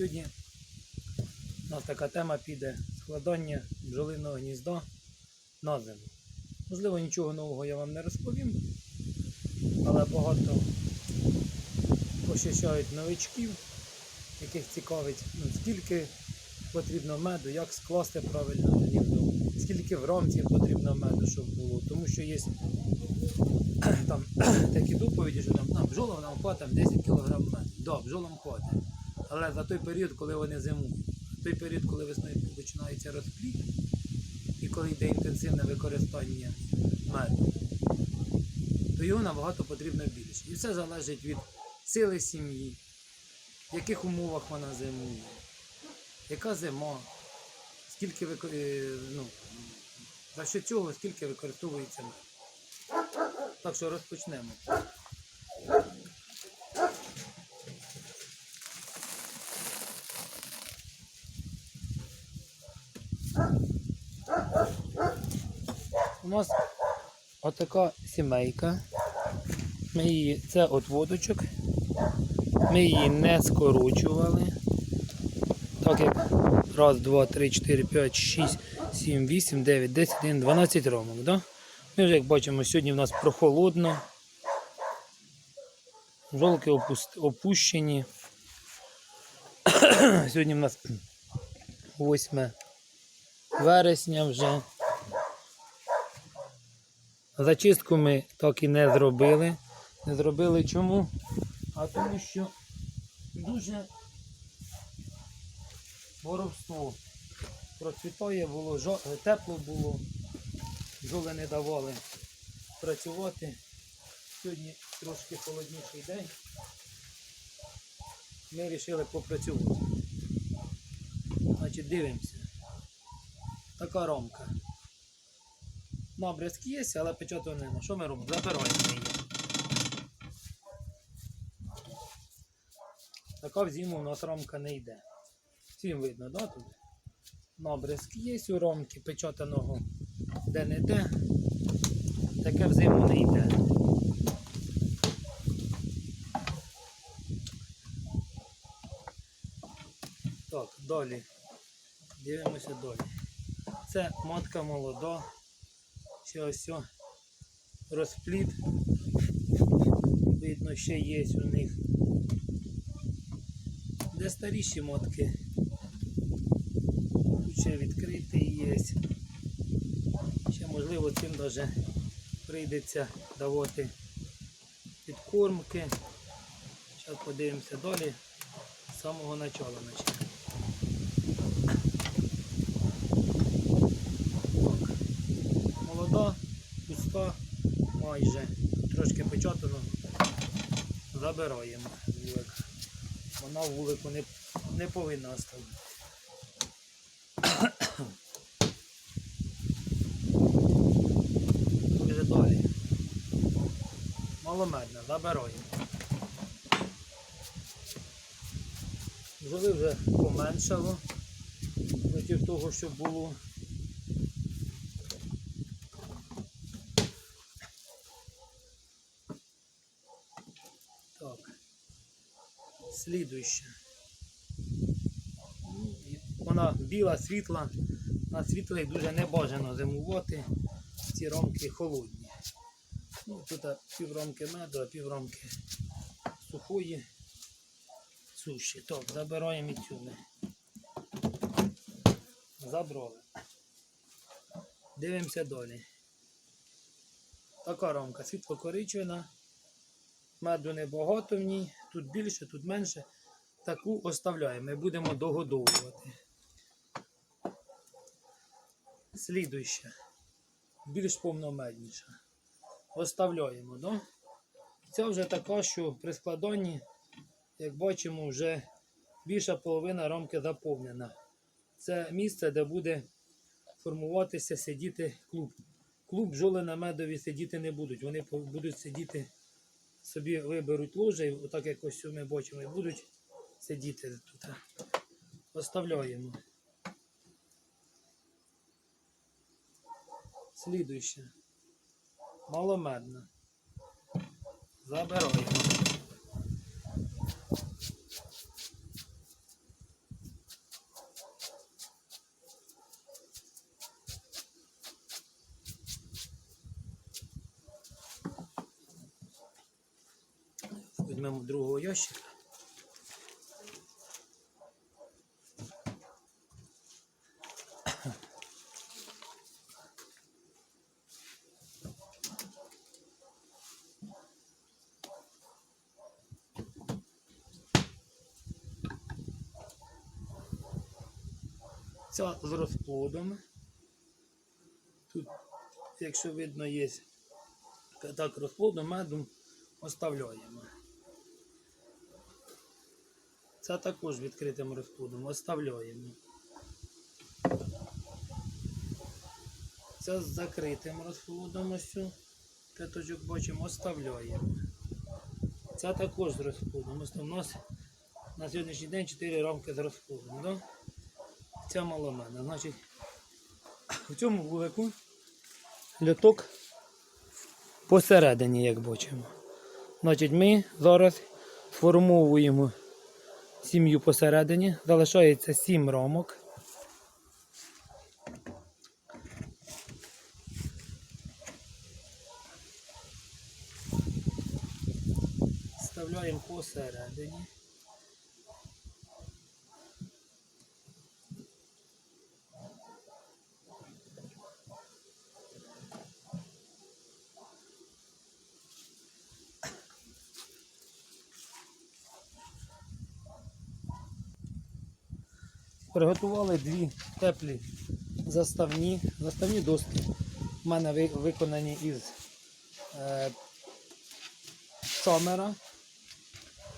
Сьогодні у нас така тема піде складання бджолиного гнізда на зиму. Можливо, нічого нового я вам не розповім, але багато пощащають новичків, яких цікавить, ну, скільки потрібно меду, як скласти правильно гніздо, скільки в рамці потрібно меду, щоб було. Тому що є там такі доповіді, що там а, бджолам нам хватить 10 кг меду. Да, бджолам хватить. Але за той період, коли вони зимують, той період, коли весною починається розплід, і коли йде інтенсивне використання меду, то його набагато потрібно більше. І все залежить від сили сім'ї, в яких умовах вона зимує, яка зима, скільки е, ну, за що цього, скільки використовується мед. Так що розпочнемо. У нас отака сімейка. Ми її, це от водочок. Ми її не скорочували. Так як раз, два, три, чотири, п'ять, шість, сім, вісім, дев'ять, десять, один, 12 ромок. Да? Ми вже як бачимо, сьогодні в нас прохолодно. Жолки опущені. Сьогодні в нас 8 вересня вже. Зачистку ми так і не зробили. Не зробили чому? А тому що дуже воровство процвітає, було тепло було, бджоли не давали працювати. Сьогодні трошки холодніший день. Ми вирішили попрацювати. Значить, дивимося. Така ромка. Набрязк є, але печату нема. Що ми робимо? Забираємо її. Така в зиму у нас ромка не йде. Всім видно, да, тут? Набрязк є у ромки, печатаного де не де. Таке в зиму не йде. Так, далі. Дивимося далі. Це матка молода. Ще ось о, розплід. Видно, ще є у них. Де старіші мотки. Тут ще відкритий є. Ще можливо цим даже прийдеться давати підкормки. Зараз подивимося далі з самого начала почнемо. Молода, пуста, майже трошки печатано. Забираємо вулик. Вона вулику не, не повинна оставити. Вже далі. Маломедна, забираємо. Бджоли вже поменшало проти того, що було. Так. Слідуюча. Вона біла, світла. На світлих дуже не бажано зимувати. Ці ромки холодні. Ну, тут пів ромки меду, а пів ромки сухої суші. Так, забираємо і цю. Забрали. Дивимося далі. Така ромка світло-коричнева. Меду небагато в ній, тут більше, тут менше. Таку оставляємо. Ми будемо догодовувати. Слідуюча. Більш повномедніша. Оставляємо, да? Ця вже така, що при складанні, як бачимо, вже більша половина рамки заповнена. Це місце, де буде формуватися, сидіти клуб. Клуб бджоли на медові сидіти не будуть. Вони будуть сидіти собі виберуть ложе, і отак як ось ми бачимо, і будуть сидіти тут. Оставляємо. Слідуюче. Маломедна. Забираємо. Візьмемо другого ящика. Ця з розплодами. Тут, якщо видно, є так розплоду меду оставляємо. Це також відкритим розплодом оставляємо. Це з закритим розплодом ось бачимо, оставляємо. Це також з розплодом. Ось У нас на сьогоднішній день 4 рамки з розплодом. Да? Ця маломена. Значить, в цьому вулику льоток посередині, як бачимо. Значить, ми зараз сформовуємо сім'ю посередині. Залишається 7 ромок. Вставляємо посередині. Приготували дві теплі заставні. Заставні доски. У мене виконані із е, шомера.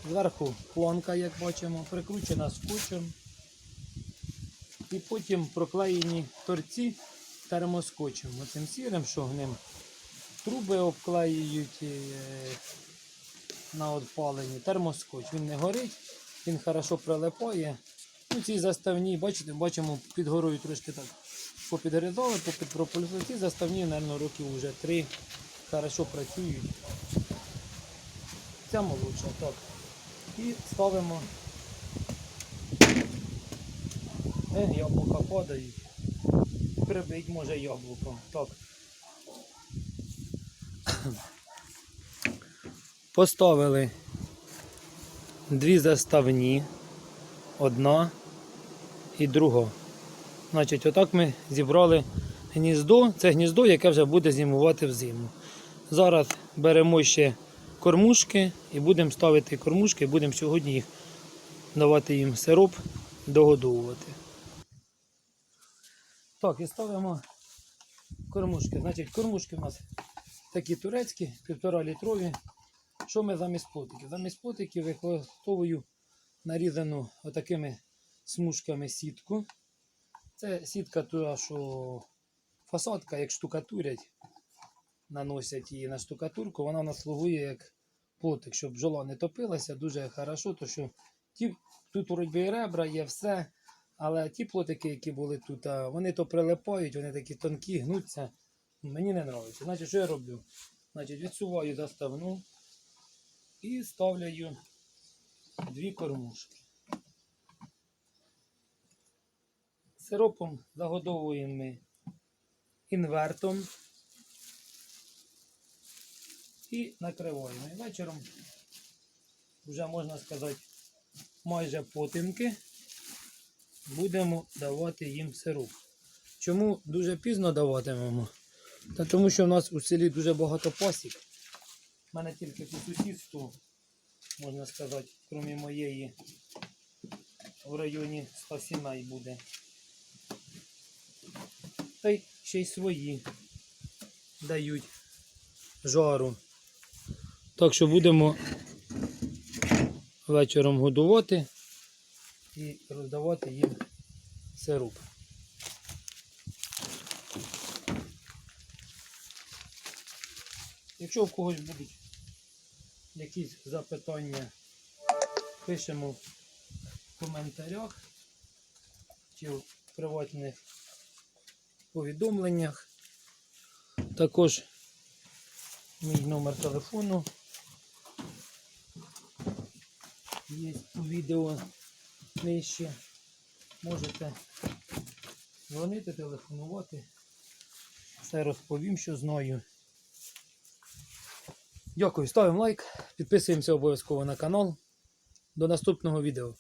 Зверху плонка, як бачимо, прикручена скотчем. І потім проклеєні торці термоскотчем. Оцим сірим шогним. Труби обклеюють е, на отпаленні. Термоскотч. Він не горить, він хорошо прилипає. Ну, ці заставні, бачите, бачимо, під горою трошки так попідгризали, попідпропульсили. Ці заставні, мабуть, років вже три хорошо працюють. Ця молодша, так. І ставимо. Е, яблука падають. Прибить може яблуко. Так. Поставили дві заставні. Одна і друга. Значить, отак ми зібрали гніздо. Це гніздо, яке вже буде зимувати взиму. Зараз беремо ще кормушки і будемо ставити кормушки, будемо сьогодні їх давати їм сироп, догодовувати. Так, і ставимо кормушки. Значить, кормушки у нас такі турецькі, півтора літрові. Що ми замість плотиків? Замість плотиків використовую нарізану отакими смужками сітку. Це сітка тура, що фасадка, як штукатурять, наносять її на штукатурку, вона у нас слугує як плотик, щоб бджола не топилася дуже хорошо, то що ті, тут вроді і ребра є все, але ті плотики, які були тут, вони то прилипають, вони такі тонкі, гнуться. Мені не подобається. Значить, що я роблю? Значить, відсуваю заставну і ставляю дві кормушки. Сиропом загодовуємо ми інвертом і накриваємо. І вечором вже можна сказати майже потемки будемо давати їм сироп. Чому дуже пізно даватимемо? Та тому що в нас у селі дуже багато пасік. У мене тільки по сусідству, можна сказати, крім моєї, в районі 100 сімей буде. Та й ще й свої дають жару. Так що будемо вечором годувати і роздавати їм сироп. Якщо в когось будуть якісь запитання, пишемо в коментарях чи в приватних повідомленнях. Також мій номер телефону є у відео нижче. Можете дзвонити, телефонувати. Все розповім, що знаю. Дякую, ставимо лайк, підписуємося обов'язково на канал. До наступного відео.